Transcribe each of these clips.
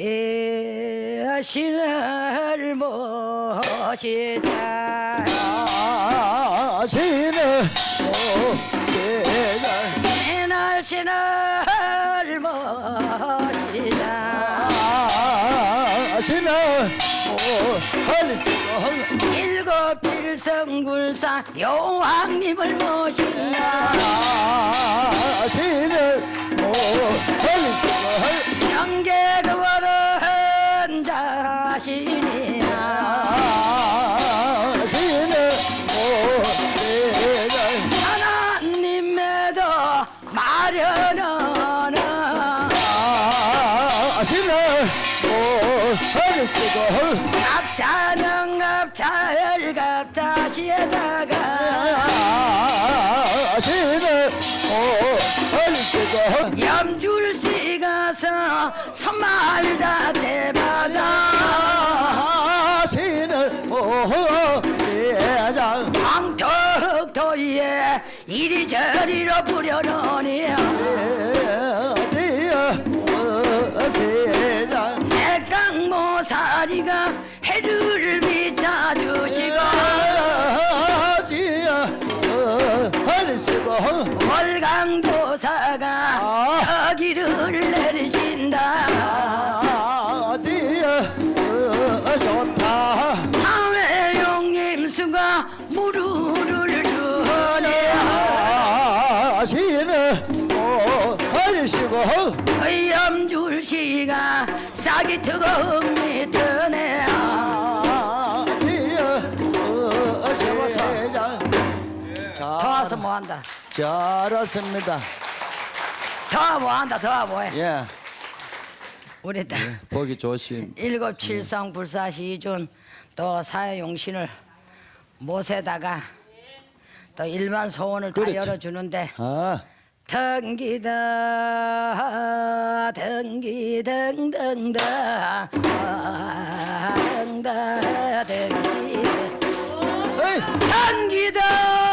예, 신을 모시자 아시는 모시자 이날 신을 모시자 아시는 모시고 일곱 칠성굴사 여왕님을 모신다. 아시는 모시고 정계 갑자시에다가 아시는 모시고 염줄씨 가서 선말다 대받아 아시는 모시자. 황토흑토에 이리저리로 부려놓으니 세자. 핵강모사리가 해를 비춰주시고 와서 뭐한다? 잘했습니다. 더 뭐한다 더 뭐해? 예. 우리 딸. 보기 좋심. 일곱 칠성 불사시준 또 사회용신을 못에다가 또 일반 소원을 다 그렇죠. 열어주는데 아. 덩기다 덩기 덩덩덩 덩다 덩기. 덩기다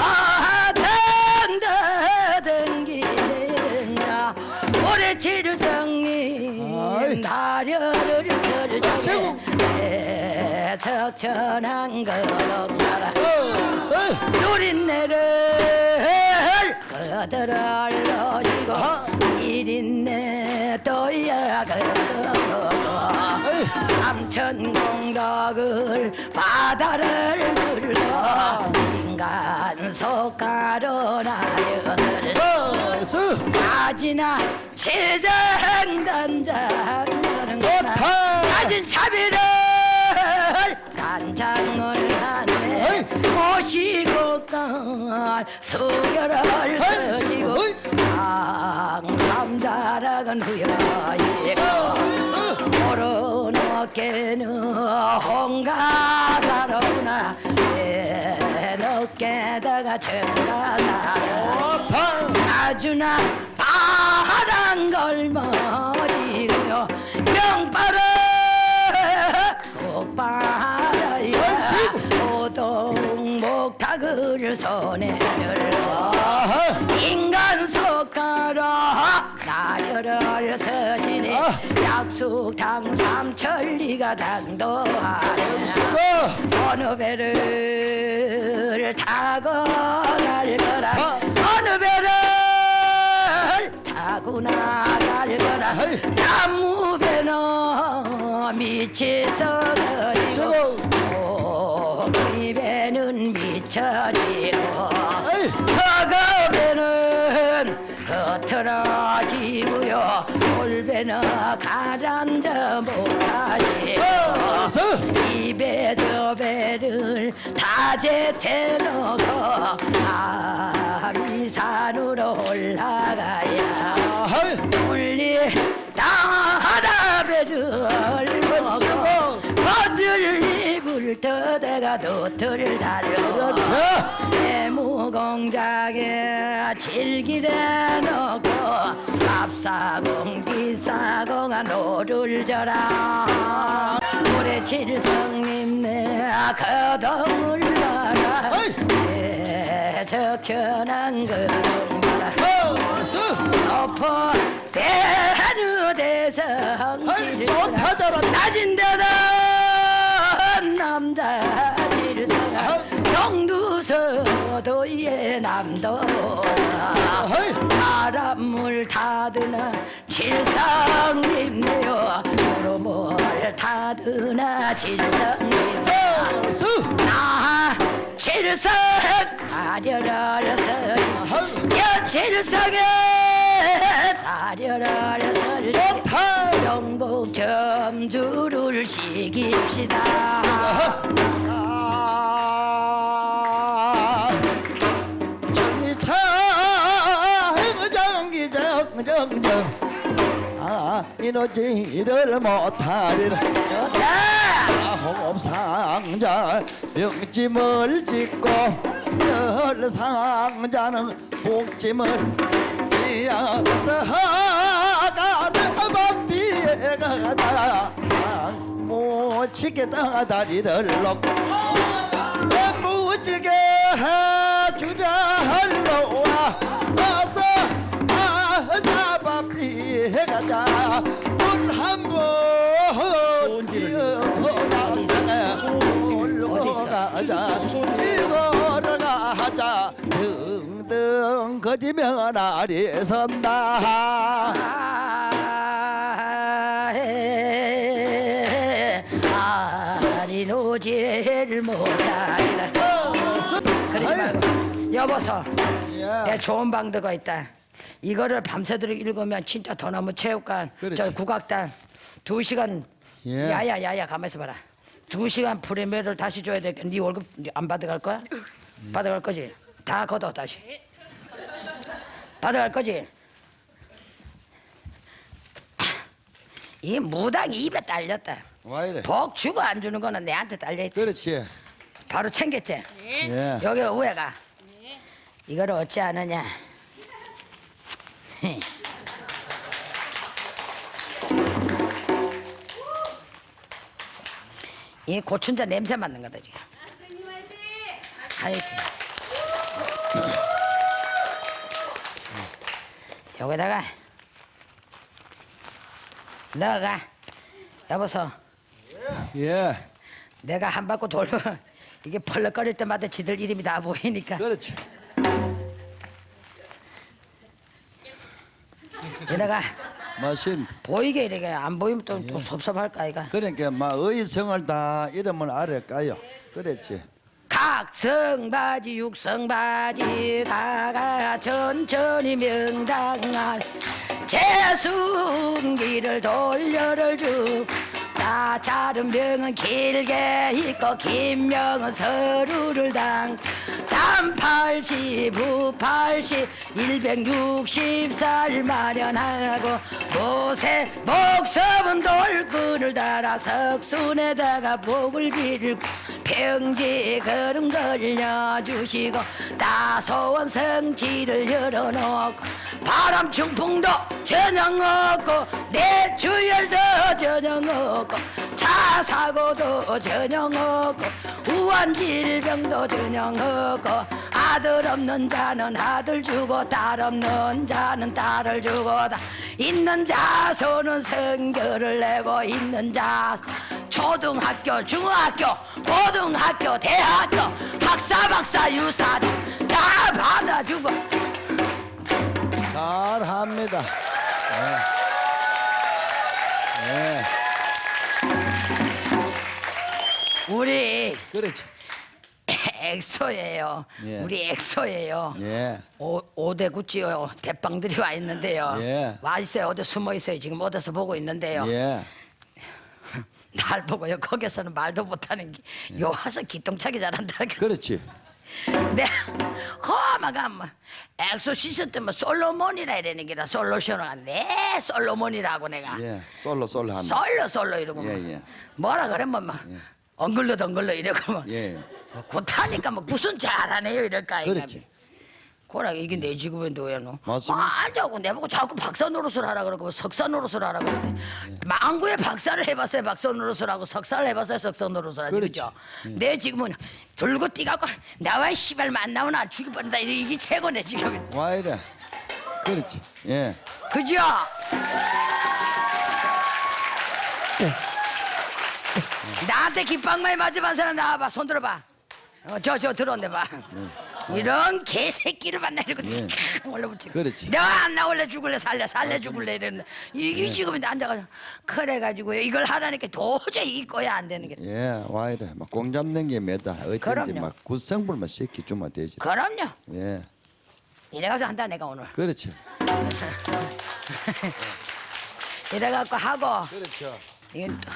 아 덩다 덩기다 올해 칠성님 아이. 다려를 아이고. 설주네 적천한 거동나라 어, 누린내를 그들을 아하. 일인내 또야 그들고 에이. 삼천 공덕을 바다를 불러 인간 속가로 나여서를 버스 가지나 치장 단장하는 거나. 가진 차비를 단장을 하네. 모시고 갈 수결을. 쓰시고. 강삼자락은 후여이고 버스 오른어깨는 홍가사로나 내 어깨다가 청가사로 좋다 아주나 파란 걸머지고요. 명파를 꼭 빨아요 오동목탁을 손에 들고 아하. 인간 속가로 나열을 서시니 아. 약속당 삼천리가 당도하네 어느 배를 타고 갈 거라. 아. 어느 배를 타고 나갈 거라 아이. 나무 배는 미치서 쓰고 그리고 이 배는 미쳐리고 에이. 허거 배는 흐트러지고요 올배는 가라앉아 못하시고 입에 저 배를 다 제쳐놓고 아미산으로 올라가야 쓰고 버들 입을 터대가 도트를 그렇죠 내무공장에 질기래 놓고 앞사공 뒤사공아 노를 져라 올해 칠성님 내 거동을. 내 적천한 거동을 봐라 버스 좋았어. 높아 대하느 대성 아이 좋다 잘한다 낮은 데는 남자 질서가 경두서도의 남도사 아이. 바람을 타드나 칠성님네요. 구름을 타드나 칠성님. 좋았 어나 칠성 가려라서 여 칠성에 가려라서 좋다. 영국 점주를 시깁시다. 아, 저기 참 정기정정정 아 이노지를 못하리라. 좋다 홍업상자 명찜을 짓고 열상자는 복찜을 지어서 가다. 밤비에 가다. 상무치게 다리를 놓고 무지개 해주자. 할로와 어서 아자바비 가자. 문한번 뛰어나가자. 울고 가자 지고를 가자. 등등 거리면 아리 선다. 아리노지를 못하리라 그러지 말고 여보서 내 좋은 방도가 있다 이거를 밤새도록 읽으면 진짜 더 너무 체육관 그렇지. 저 국악단 두 시간 예. 야야 야야 가만있어 봐라 두 시간 프리미어를 다시 줘야 되니까 네 월급 안 받아갈 거야? 받아갈 거지? 다 걷어 다시 받아갈 거지? 이 무당이 입에 딸렸다 와 이래 복 주고 안 주는 거는 내한테 딸려있다 그렇지 바로 챙겼지? 예. 여기 우회가 이거를 어찌 하느냐 이 고춘자 냄새 맡는 거다 지금. 하여튼. 여기다가. 넣어가. 여보소. 예. 내가 한 바퀴 돌면 이게 펄럭거릴 때마다 지들 이름이 다 보이니까. 그렇지 이래가 마신 보이게 이렇게 안 보이면 또, 또 섭섭할까 이가? 그러니까 막 의성을 다 이름을 알을까요? 그랬지. 각성바지 육성바지 가가 천천히 명당할 재순기를 돌려를 주 나자른 명은 길게 있고 긴 명은 서루를 당 단팔시 부팔시 160살 마련하고 모세 목섭은 돌끈을 달아 석순에다가 복을 빌고 평지 걸음 걸려주시고 다소원 성지를 열어놓고 바람 충풍도 전혀 없고 내 주열도 전혀 없고 차 사고도 전혀 없고 우한 질병도 전혀 없고 아들 없는 자는 아들 주고 딸 없는 자는 딸을 주고 다 있는 자손은 성결을 내고 있는 자 초등학교 중학교 고등학교 대학교 학사 박사 유사도 다 받아주고 잘합니다 예. 예. 우리 그렇지 엑소예요. 예. 우리 엑소예요. 예. 오, 오대 구찌요 대빵들이 와 있는데요. 예. 와 있어요. 어디 숨어 있어요. 지금 어디서 보고 있는데요. 예. 날 보고요. 거기서는 말도 못하는 게. 요 와서 기똥차게 잘한다. 그렇지. 네. 거마가 뭐 엑소 시스 때뭐 솔로몬이라 이러는 게라 솔로션을 네 솔로몬이라고 내가. 예. 솔로 솔로 한다 솔로 솔로 이러고 뭐. 예, 예. 뭐라 그래? 뭐, 뭐 엉글러 덩글러 이러고 뭐예 곧하니까 뭐 무슨 잘하네요 이럴까 이가. 그렇지 고라 이게 내 직업인데 왜 너? 맞습니다. 아, 앉아고 내보고 자꾸 박사 노릇을 하라 그러고 뭐 석사 노릇을 하라 그러는데 망구에 박사를 해봤어요 박사 노릇을 하고 석사를 해봤어요 석사 노릇을 하지 그렇지. 그죠? 내 지금은 들고 뛰갖고 나와 씨발 만나면 안 죽일 뻔했다 이게 최고네 지금 와 이래 그렇지. 예. 그죠? 나한테 깃방망이 맞으면 사람 나와봐 손 들어봐 어, 저 저 들어온대 봐 이런 개새끼를 만나고 예. 올라붙이고 그렇지. 내가 안 나올래 죽을래 살래 살래 죽을래 이랬는데 이게 지금 이제 앉아가지고 그래가지고 이걸 하라니까 도저히 이 거야 안 되는 게 예. 와 이래. 막 공 잡는 게 매다. 어쩐지 그럼요. 막 구성불만 시키 주면 되지. 그럼요 예. 이래가지고 한다 내가 오늘 그렇지. 이래갖고 하고 그렇죠. 이건 또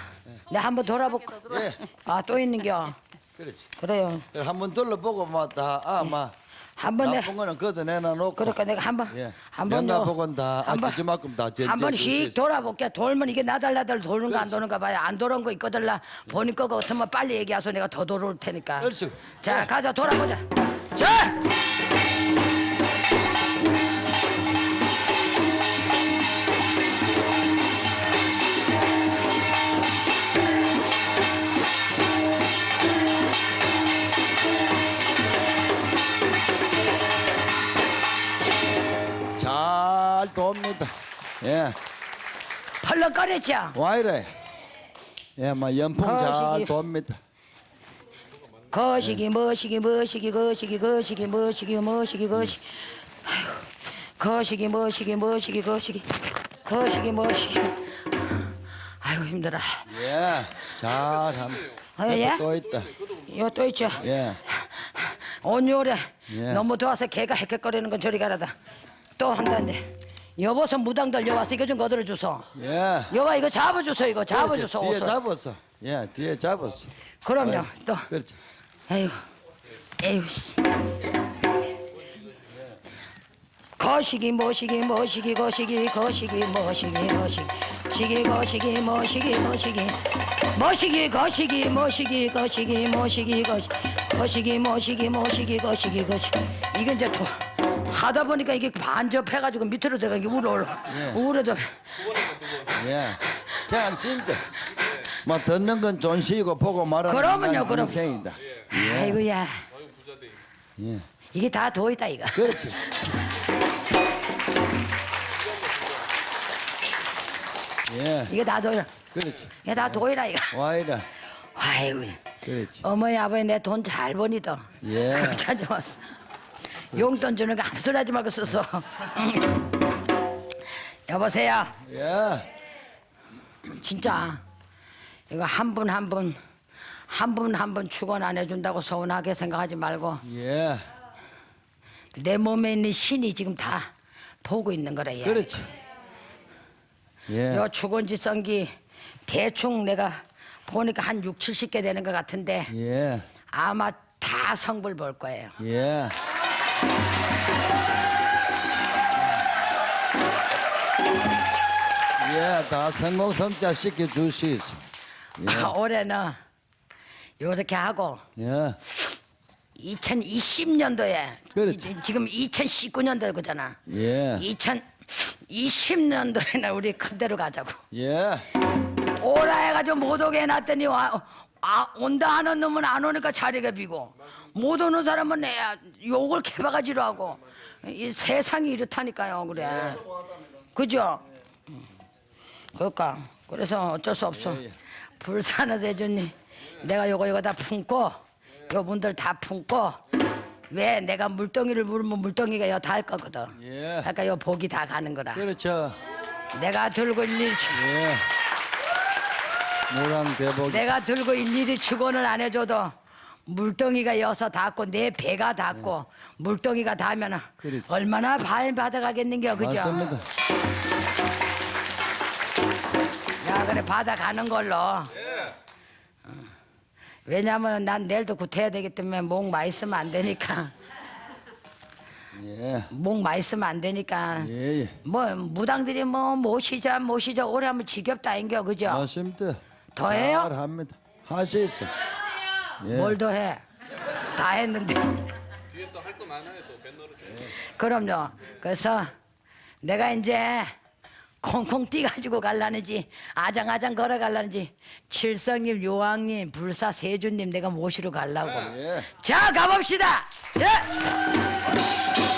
내가 한번 돌아볼까 예. 아 또 있는겨. 그렇지. 그래요. 한번 둘러보고 뭐다아마. 한번 내 나쁜 거는 걷어내놔 놓고. 그러니까 내가 한번 예. 한번 연나 보건 다. 한번- 아치즈만큼 다 제- 한번 제- 줄수 씩 있어. 돌아볼게. 돌면 이게 나달나달 도는 거안 그렇지. 도는가 봐요. 안 도는 거 있거들라. 보니까 그 같으면 빨리 얘기하소. 내가 더 돌을 테니까. 그렇지. 자 가자. 돌아보자. 자 예. 펄럭거렸죠 와 이래. 예, 막 연풍 잘 거시기. 돕니다. 거시기 머시기 머시기 거시기 거시기 머시기 머시기 거시기 거시기 머시기 머시기 거시기 거시기 머시기 아이고 힘들어 예. 잘 함. 아, 예? 또 있다. 이거 또 있죠 예. 온요래 예. 너무 더워서 개가 헥헥거리는 건 저리 가라다 또 한다는데 여보서 무당들 여와서 이거 좀 거들어 주소 예. 여와 이거 잡아 주소 이거 그렇지. 잡아주소 뒤에 옷을. 잡았어. 예, 뒤에 잡았어. 그럼요 아유, 또 그렇지. 에휴 에휴 씨 거시기 머시기 머시기 거시기 거시기 머시기 거시기 시기 거시기 머시기 거시기 머시기 거시기 머시기 거시기 거시 거시기 머시기 머시기 거시기 거시기 이게 이제 또 하다 보니까 이게 반접해가지고 밑으로 들어가 이게 우러 올라 예. 우러져 예. 그냥 심대. 뭐 듣는 건 존시고 보고 말하는 그러면요, 건 그럼. 인생이다. 아이고야 예. 이게 다 도이다 이거 그렇지. 예. 이게 다 도이 그렇지. 이게 다 도이라 이거 와 이래. 아이고 그렇지. 어머니 아버지 내 돈 잘 버니다 예. 찾아왔어 용돈 주는 거 아무 소리 하지 말고 써서 여보세요 예. 진짜 이거 한 분 한 분 한 분 한 분 축원 안 해준다고 서운하게 생각하지 말고 예. 내 몸에 있는 신이 지금 다 보고 있는 거래 얘. 그렇지. 예. 요 축원지 성기 대충 내가 보니까 한 6, 70개 되는 것 같은데 예. 아마 다 성불 볼 거예요 예. 예, 다 성공성자 시켜 줄수 있어. 올해는 요렇게 하고 예. 2020년도에 그렇지. 지금 2019년도잖아. 예. 2020년도에는 우리 큰대로 가자고. 예. 오라 해가지고 못 오게 해놨더니 와, 아, 온다 하는 놈은 안 오니까 자리가 비고 못 오는 사람은 내 욕을 개바가지로 하고 이 세상이 이렇다니까요 그래. 그죠? 음. 그러니까 그래서 어쩔 수 없어. 예, 예. 불사는 대주님 내가 요거 요거 다 품고 요 분들 다 품고 왜 내가 물덩이를 물으면 물덩이가 여 다 할 거거든. 예. 그러니까 요 복이 다 가는 거라. 그렇죠. 내가 들고 일일이 축- 예. 무랑 대복. 내가 들고 일일이 축원을 안 해줘도 물덩이가 여서 닿고 내 배가 닿고 물덩이가 닿으면 네. 그렇지. 얼마나 발 받아가겠는겨 그죠? 맞습니다. 야 그래 받아가는 걸로. 어. 왜냐면 난 내일도 구태야 되기 때문에 목 많이 쓰면 안 되니까 예. 목 많이 쓰면 안 되니까 예, 예. 뭐 무당들이 뭐 모시자 모시자 오래 하면 지겹다 인겨 그죠? 맞습니다. 더 해요? 잘합니다. 있어. 예. 뭘 더 해? 다 했는데. 뒤에 또 할 거 많아요 또 뱃노릇 그럼요. 그래서 내가 이제 콩콩 뛰가지고 갈라는지 아장아장 걸어갈라는지 칠성님, 요왕님, 불사 세주님 내가 모시러 가려고. 예. 자 가봅시다. 자.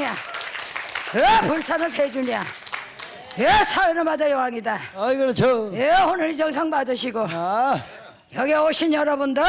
칠성이야. 어, 불사는 세준이야. 예, 사연을 받아 여왕이다. 아이 그렇죠 예, 오늘 이 정상 받으시고 아 여기 오신 여러분들